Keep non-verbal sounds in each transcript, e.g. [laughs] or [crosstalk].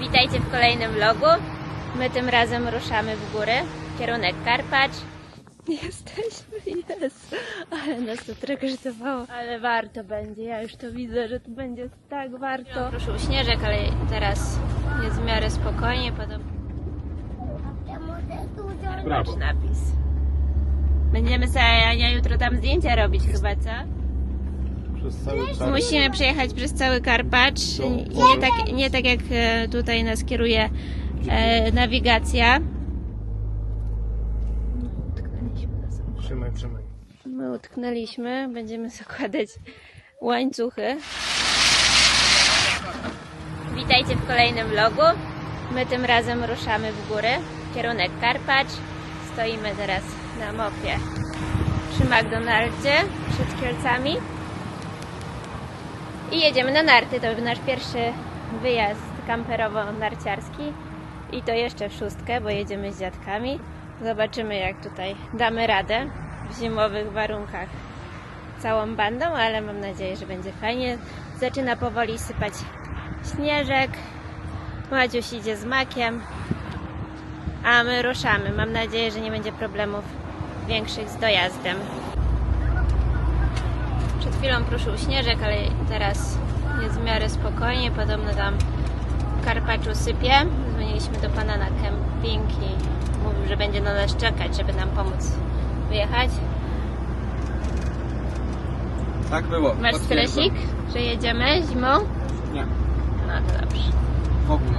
Witajcie w kolejnym vlogu. My tym razem ruszamy w górę, kierunek Karpacz. Jesteśmy, jest, ale nas to traktowało, ale warto będzie, ja już to widzę, że to będzie tak warto. Ruszył śnieżek, ale teraz jest w miarę spokojnie, podobno Brawo. napis. Będziemy sobie Ania jutro tam zdjęcia robić chyba, co? Przez cały czas. Musimy przejechać przez cały Karpacz. Nie tak, nie tak jak e, tutaj nas kieruje e, nawigacja. Trzymaj, trzymaj. My utknęliśmy, będziemy zakładać łańcuchy. Witajcie w kolejnym vlogu. My tym razem ruszamy w górę, kierunek Karpacz. Stoimy teraz na mopie przy McDonaldzie, przed Kielcami. I jedziemy na narty. To był nasz pierwszy wyjazd kamperowo-narciarski. I to jeszcze w szóstkę, bo jedziemy z dziadkami. Zobaczymy, jak tutaj damy radę w zimowych warunkach całą bandą, ale mam nadzieję, że będzie fajnie. Zaczyna powoli sypać śnieżek. Madziuś idzie z makiem. A my ruszamy. Mam nadzieję, że nie będzie problemów większych z dojazdem. Przed chwilą pruszył śnieżek, ale teraz jest w miarę spokojnie. Podobno tam w Karpaczu sypie. Dzwoniliśmy do pana na kemping i mówił, że będzie na nas czekać, żeby nam pomóc wyjechać. Tak było. Masz potwierdzam. stresik, że jedziemy zimą? Nie, No to dobrze. w ogóle.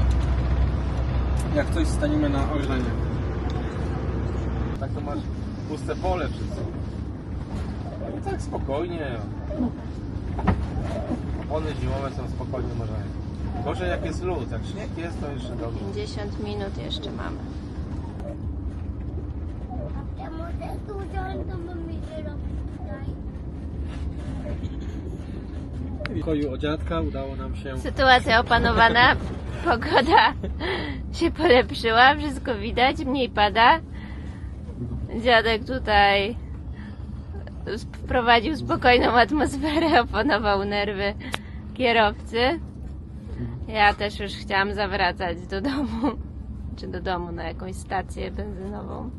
Jak coś staniemy na Orlenie. Tak to masz puste pole wszystko. No i tak spokojnie. Opony zimowe są spokojnie można. Gorzej jak jest lód, jak śnieg jest to jeszcze dobrze. 50 minut jeszcze mamy. W pokoju o dziadka udało nam się Sytuacja opanowana, [laughs] pogoda się polepszyła, wszystko widać, mniej pada. Dziadek tutaj wprowadził spokojną atmosferę, [laughs] opanował nerwy kierowcy. Ja też już chciałam zawracać do domu, [laughs] czy do domu na jakąś stację benzynową.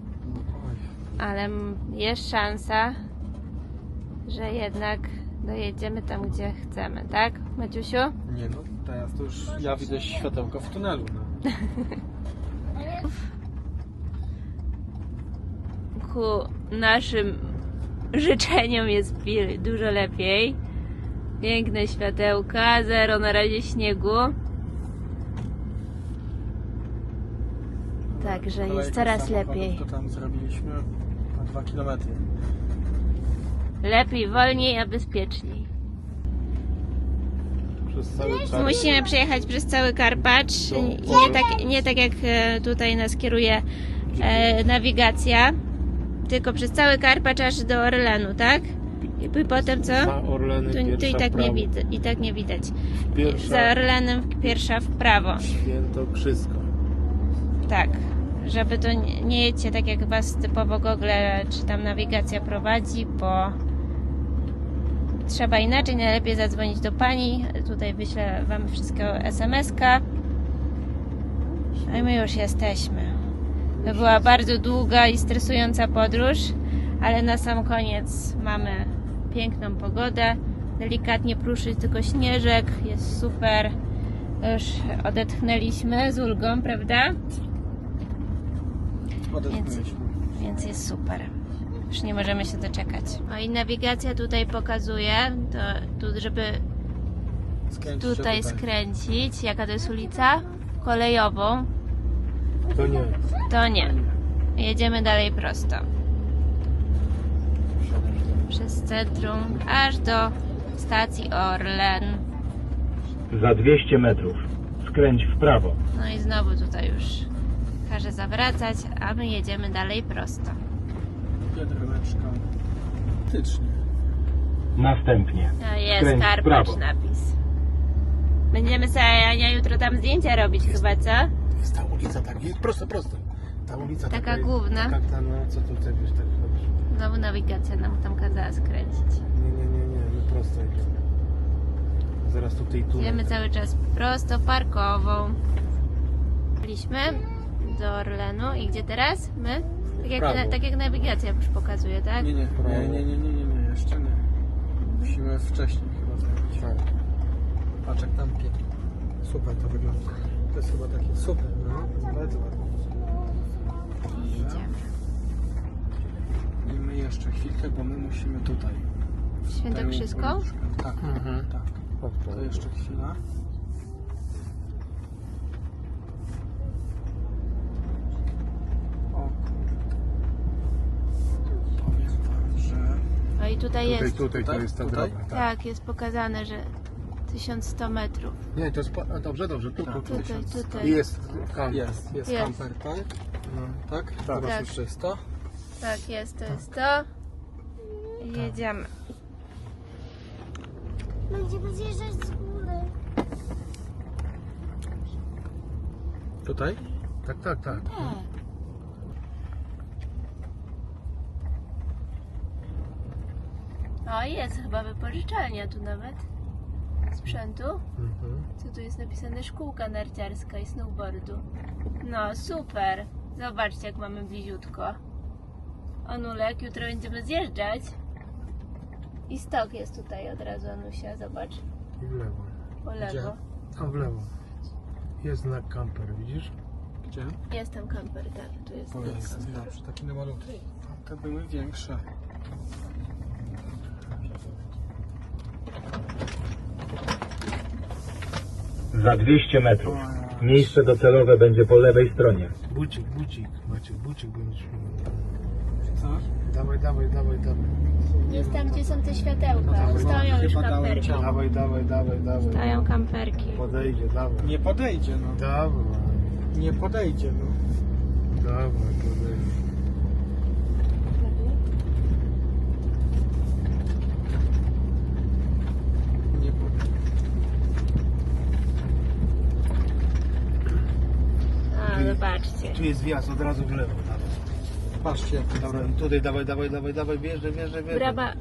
ale jest szansa, że jednak dojedziemy tam, gdzie chcemy, tak, Maciusiu? Nie no, teraz to już ja widzę światełko w tunelu. No. [laughs] Ku naszym życzeniom jest dużo lepiej. Piękne światełka, zero na razie śniegu. Także jest coraz lepiej. To tam zrobiliśmy na 2 km. Lepiej, wolniej, a bezpieczniej. Przez cały czas. Musimy przejechać przez cały Karpacz. Nie tak, nie tak jak e, tutaj nas kieruje e, nawigacja, tylko przez cały Karpacz aż do Orlenu, tak? I potem co? Za Orleny Tu, tu i tak nie widzę, i tak nie widać. Pierwsza Za Orlenem pierwsza w prawo. Świętokrzysko. Tak. Żeby to nie, nie jedźcie tak jak was typowo Google czy tam nawigacja prowadzi, bo trzeba inaczej. Najlepiej zadzwonić do pani. Tutaj wyślę wam wszystkiego SMS-ka. A my już jesteśmy. To była bardzo długa i stresująca podróż, ale na sam koniec mamy piękną pogodę. Delikatnie pruszy tylko śnieżek, jest super. Już odetchnęliśmy z ulgą, prawda? Odetchnęliśmy. Więc jest super. Już nie możemy się doczekać. O i nawigacja tutaj pokazuje, to, tu, żeby Skręcić tutaj skręcić. Jaka to jest ulica? Kolejową. To nie. To nie. Jedziemy dalej prosto. Przez centrum, aż do stacji Orlen. Za 200 metrów skręć w prawo. No i znowu tutaj już każe zawracać, a my jedziemy dalej prosto. Biedroneczka. Faktycznie. Następnie To jest Skręć w Karpacz prawo. napis. Będziemy sobie Ania jutro tam zdjęcia robić chyba, co? Jest ta ulica tak, jest prosto, prosto. Ta ulica Taka taka, główna. Taka, ta, no, co tu chcesz, wiesz, tak robisz. Znowu nawigacja nam tam kazała skręcić. Nie, nie, nie, nie, my prosto idziemy. Zaraz tutaj tu. Idziemy cały czas prosto parkową. Byliśmy do Orlenu i gdzie teraz? My? Tak jak, Prawo. na, tak jak nawigacja już pokazuje, tak? Nie, nie, nie, nie, nie, nie, nie, nie, jeszcze nie. Musimy wcześniej chyba zrobić. Tak. Patrz jak tam pięknie. Super to wygląda. To jest chyba takie super, no. Bardzo ładnie. I jedziemy. I my jeszcze chwilkę, bo my musimy tutaj. Świętokrzyską? Tak, Mhm. tak. To jeszcze chwila. O kurde. Powiem wam, że... O i tutaj Tutaj, jest. tutaj, to Tutaj? jest ta Tutaj? droga. Tak. Tak, jest pokazane, że 1100 metrów. Nie, to jest. po- a, Dobrze, dobrze, tu, tu, tu. Tutaj, tysiąc. tutaj. I jest kamp. Jest, jest, Jest. kamper, tak? No. Tak? Tak. Zobacz, Tak. jeszcze jest to. Tak, jest, to jest to. I jedziemy. Będziemy zjeżdżać z góry. Tutaj? Tak, tak, tak. O, jest chyba wypożyczalnia tu nawet. Sprzętu. Mhm. Co tu jest napisane? Szkółka narciarska i snowboardu. No, super. Zobaczcie, jak mamy bliziutko. Onulek, jutro będziemy zjeżdżać. I stok jest tutaj od razu, Anusia, zobacz. I w lewo. Po lewo. Tam w lewo. Jest znak kamper, widzisz? Gdzie? Jest tam kamper, tak, tu jest. O, jest. Dobrze, taki na malutki. Te były większe. Za 200 metrów. Miejsce docelowe będzie po lewej stronie. Bucik, bucik. Maciek, bucik będziesz miał. Co? Dawaj, dawaj, dawaj, dawaj. Jest tam, gdzie są te światełka. Dawaj, Stoją już kamperki. Dawaj, dawaj, dawaj, dawaj. Stoją kamperki. Podejdzie, dawaj. Nie podejdzie, no. Dawaj. Nie podejdzie, no. Dawaj, podejdzie. Nie podejdzie. A, zobaczcie. Tu jest wjazd, od razu w lewo. Dawaj. Patrzcie, jak to Dobra, i tutaj dawaj, dawaj, dawaj, dawaj, wjeżdżaj, wjeżdżaj, wjeżdżaj. Brama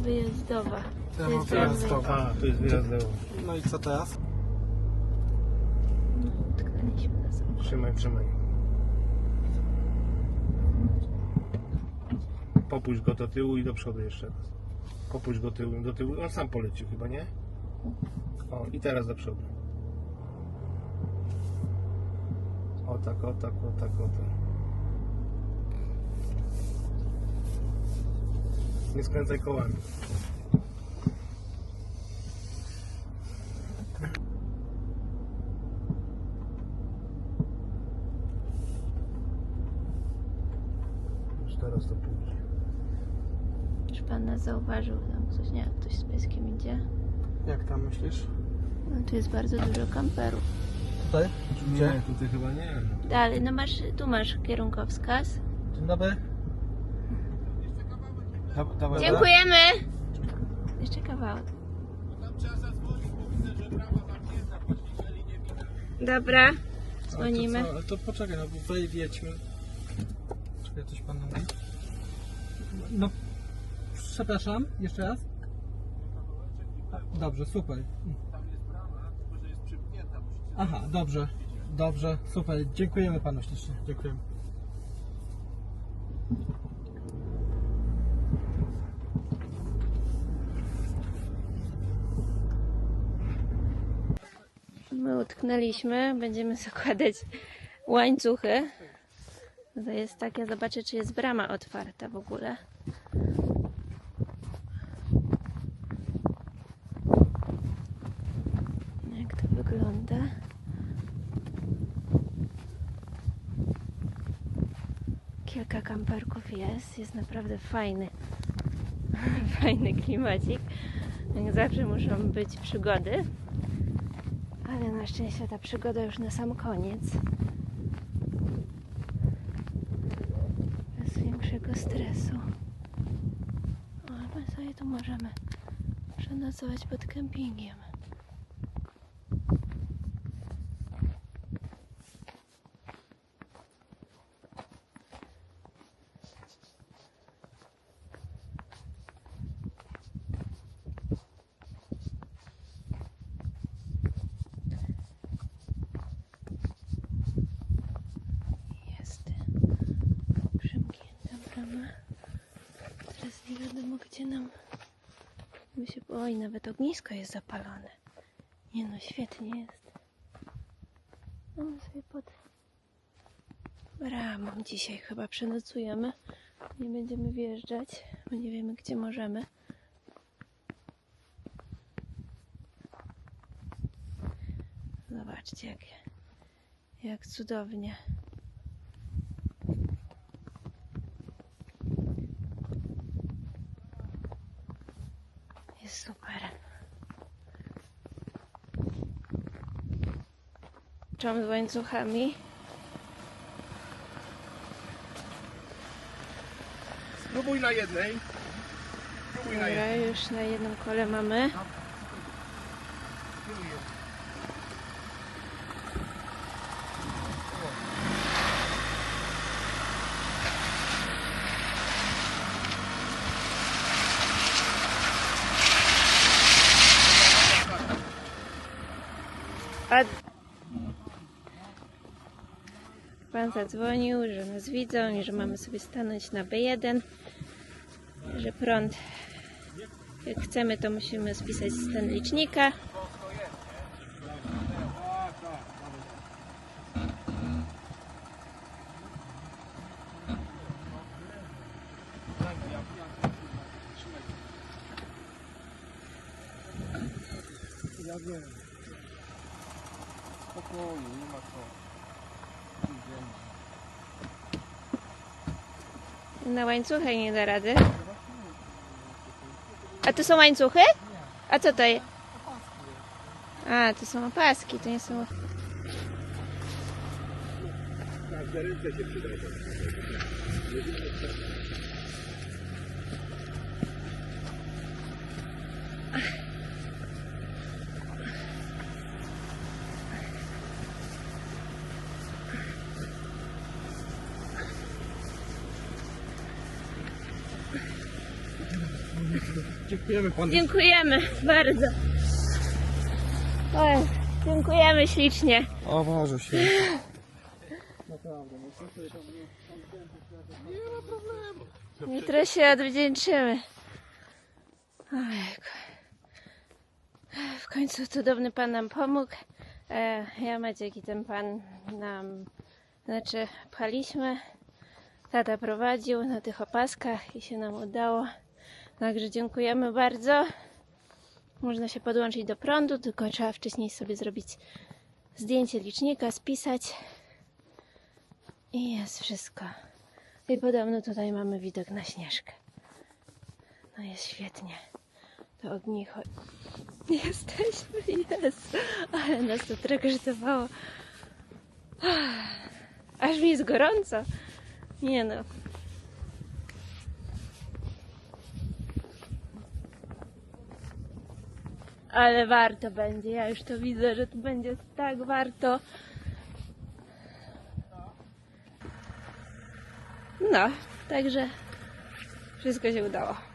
wyjazdowa. Ja To mam wyjazdowa. brama. A, tu jest wyjazdowo. No i co teraz? Na sobie. Trzymaj, trzymaj. Popuść go do tyłu i do przodu jeszcze raz. Popuść go tyłem, do tyłu. On sam polecił chyba, nie? O, i teraz do przodu. O tak, o tak, o tak, o tak. Nie skręcaj kołami. Już teraz to pójdzie. Czy pan nas zauważył? Tam ktoś, nie, ktoś z pieskiem idzie. Jak tam myślisz? No, tu jest bardzo dużo kamperów. Tutaj? Nie, tutaj chyba nie. Dalej, no masz, tu masz kierunkowskaz. Dzień dobry. Da, dawaj, Dziękujemy! Jeszcze kawałek. Dobra, dzwonimy. Ale to, co? Ale to poczekaj, no bo wej wiedźmy. Czekaj, coś pan mówi? No, przepraszam, jeszcze raz. Dobrze, super. Aha, dobrze, dobrze, super. Dziękujemy panu ślicznie. Dziękuję. My utknęliśmy, będziemy zakładać łańcuchy. To jest tak, ja zobaczę, czy jest brama otwarta w ogóle. Jak to wygląda? Kilka kamperków jest, jest naprawdę fajny. [laughs] Fajny klimacik. Jak zawsze muszą być przygody. Ale na szczęście ta przygoda już na sam koniec. Bez większego stresu. O, my sobie tu możemy przenocować pod kempingiem. Nam. My się... Oj, nawet ognisko jest zapalone. Nie no, świetnie jest. No my sobie pod bramą dzisiaj chyba przenocujemy. Nie będziemy wjeżdżać, bo nie wiemy gdzie możemy. Zobaczcie jak, jak cudownie. Jest super. Czom z łańcuchami. Spróbuj na jednej. Spróbuj na jednej. Dobra, już na jednym kole mamy. A... Pan zadzwonił, że nas widzą i że mamy sobie stanąć na B1, że prąd jak chcemy, to musimy spisać stan licznika. Ja wiem. Spokojnie, nie ma co. Na łańcuchach nie da rady. A to są łańcuchy? A co to jest? A, to są opaski, to nie są... Każde ręce się przydadzą. Dziękujemy panu. Dziękujemy bardzo. Oj, dziękujemy ślicznie. O Boże się. Jutro się odwdzięczymy. Ojejku. W końcu cudowny Pan nam pomógł. E, ja Maciek i ten Pan nam, znaczy pchaliśmy. Tata prowadził na tych opaskach i się nam udało. Także dziękujemy bardzo. Można się podłączyć do prądu, tylko trzeba wcześniej sobie zrobić zdjęcie licznika, spisać. I jest wszystko. I podobno tutaj mamy widok na Śnieżkę. No jest świetnie. To ognicho. [laughs] Jesteśmy, jest. Ale nas to traktowało. Aż mi jest gorąco. Nie no. Ale warto będzie. Ja już to widzę, że to będzie tak warto. No, także wszystko się udało.